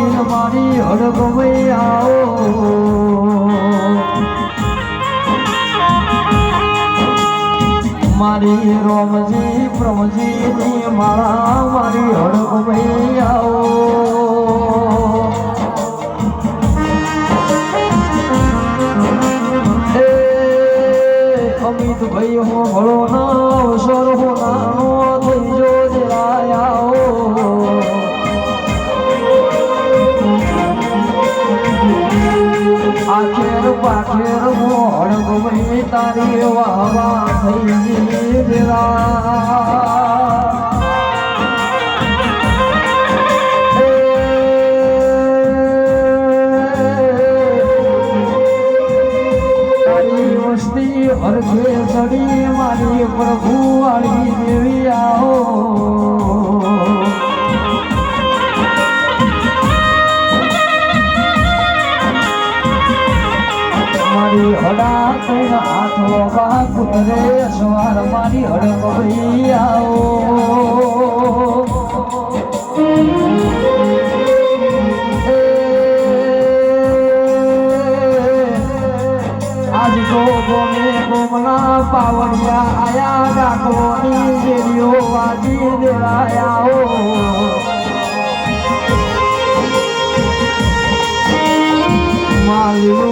વકીલ મારી હડગમઈ આવો. મારી રોમજી, પ્રમજી ની માળા મારી હડગમઈ આવો. અમિત ભાઈ હો ભળો ના અવસર હો નાનો થઈ જો જરાયા પાખેર મોડ ગમે તારી વાવા થઈ દેવા હરખે સડી મારી પ્રભુ કુતરે સવાર મારી હડક ભાઈ આવો આજ તો ગોમે ગોમના પાવડિયા આયા માલિયો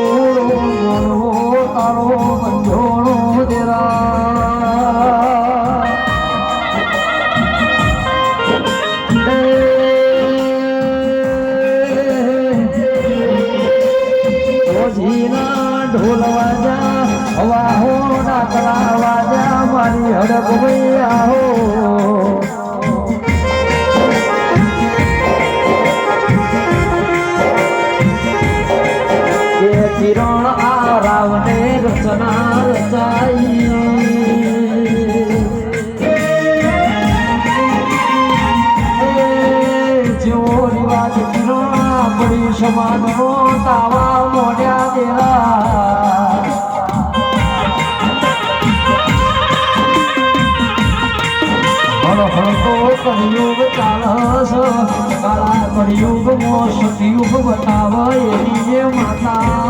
નાકરા વાજા મારી હડક ભૈયા હો કે કિરણ આ રાવને રચના રચાઈ. જોરી વાત કિરણ આપણી સમાજનો તાવા. હળ હળ તો કળિયુગ ચાલસ કાળા કળિયુગ મો સતયુગ બતાવ એની જે માતા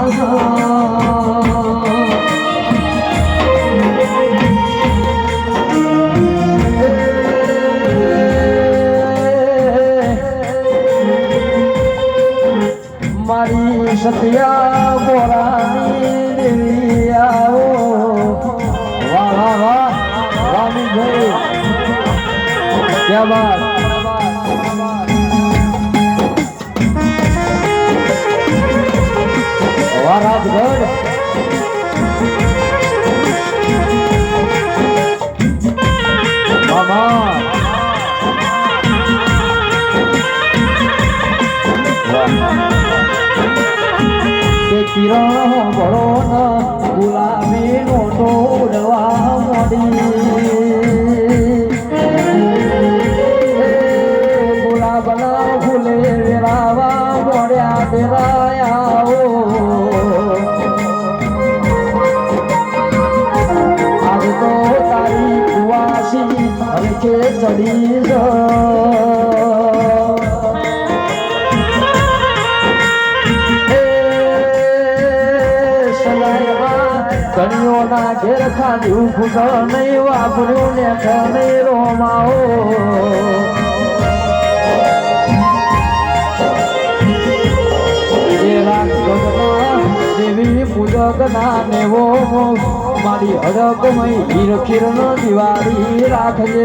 મારી સત્યા દેવી ભાઈ ક્યાં બાત વાહ રાજગઢ મામા ચડી જ કણીઓના ઘેર ખાધ્યું ફૂટ નહીં વાપર્યું ને નહીં રોમાઓ દેવી પૂજક ના નેવો મારી હડકમય હીર કિરણ દિવાળી રાખજે.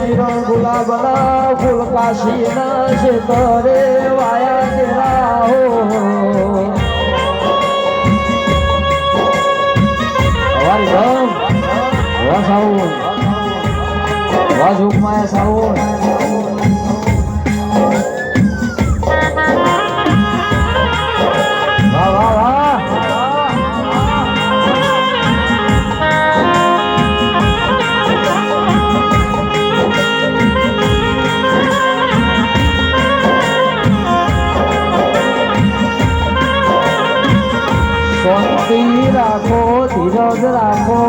કિરણ ગુલાબના ફૂલ કાશીના તરે વાયા તેરા હો અવારી ગમ વાસ આવું. વાસ ઉપમાયા સાવું. શાંતિ રાખો ધીરજ રાખો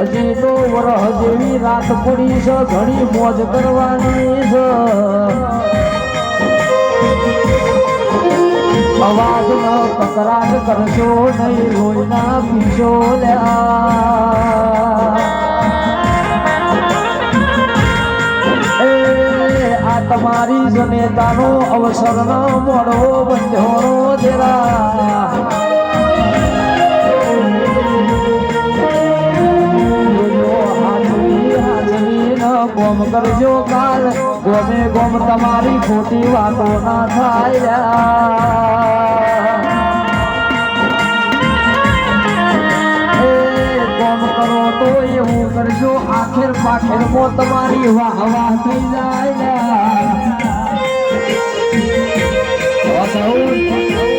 હજી તો વરહ જેવી રાત પડી છે ઘણી મોજ કરવાની. છે અવાજ ન કકરાટ કરશો નહીં લોહીના પીશો લ્યા. આ તમારી જનેતાનો અવસર ન મળવો, બંધોનો દેરા. ગોમ કરજો કાલ. ગોમે ગોમ તમારી ખોટી વાતો ના થાય કરજો આખેર પાખેર મો તમારી વાહ વાહ થઈ જાય વાહ